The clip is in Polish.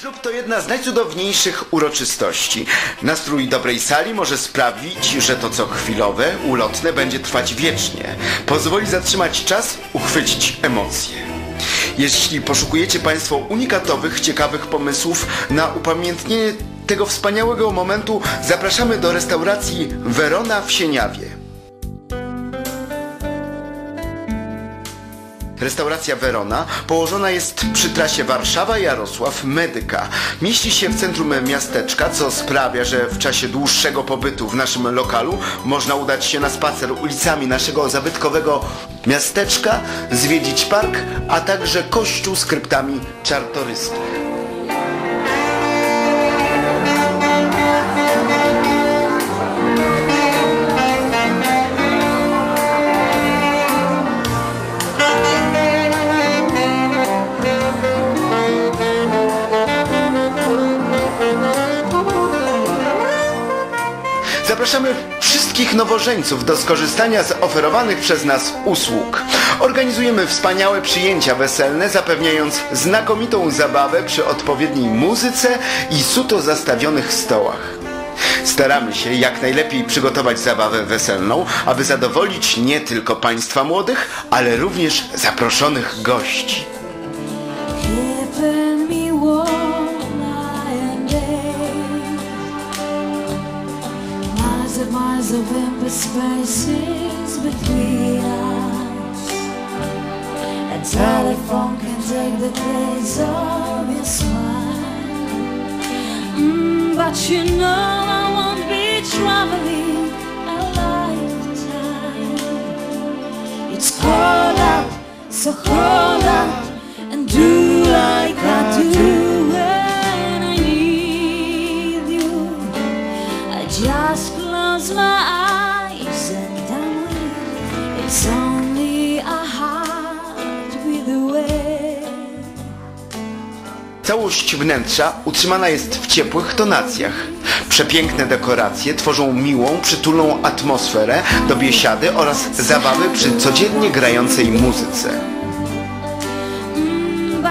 Ślub to jedna z najcudowniejszych uroczystości. Nastrój dobrej sali może sprawić, że to co chwilowe, ulotne będzie trwać wiecznie. Pozwoli zatrzymać czas, uchwycić emocje. Jeśli poszukujecie Państwo unikatowych, ciekawych pomysłów na upamiętnienie tego wspaniałego momentu, zapraszamy do restauracji Verona w Sieniawie. Restauracja Verona położona jest przy trasie Warszawa-Jarosław Medyka. Mieści się w centrum miasteczka, co sprawia, że w czasie dłuższego pobytu w naszym lokalu można udać się na spacer ulicami naszego zabytkowego miasteczka, zwiedzić park, a także kościół z kryptami czartorysty. Zapraszamy wszystkich nowożeńców do skorzystania z oferowanych przez nas usług. Organizujemy wspaniałe przyjęcia weselne, zapewniając znakomitą zabawę przy odpowiedniej muzyce i suto zastawionych stołach. Staramy się jak najlepiej przygotować zabawę weselną, aby zadowolić nie tylko Państwa młodych, ale również zaproszonych gości. Of empty spaces between us. A telephone can take the place of your smile. Mm, but you know I won't be traveling a lifetime. It's cold out, so cold out, Całość wnętrza utrzymana jest w ciepłych tonacjach. Przepiękne dekoracje tworzą miłą, przytulną atmosferę do biesiady oraz zabawy przy codziennie grającej muzyce. Mm,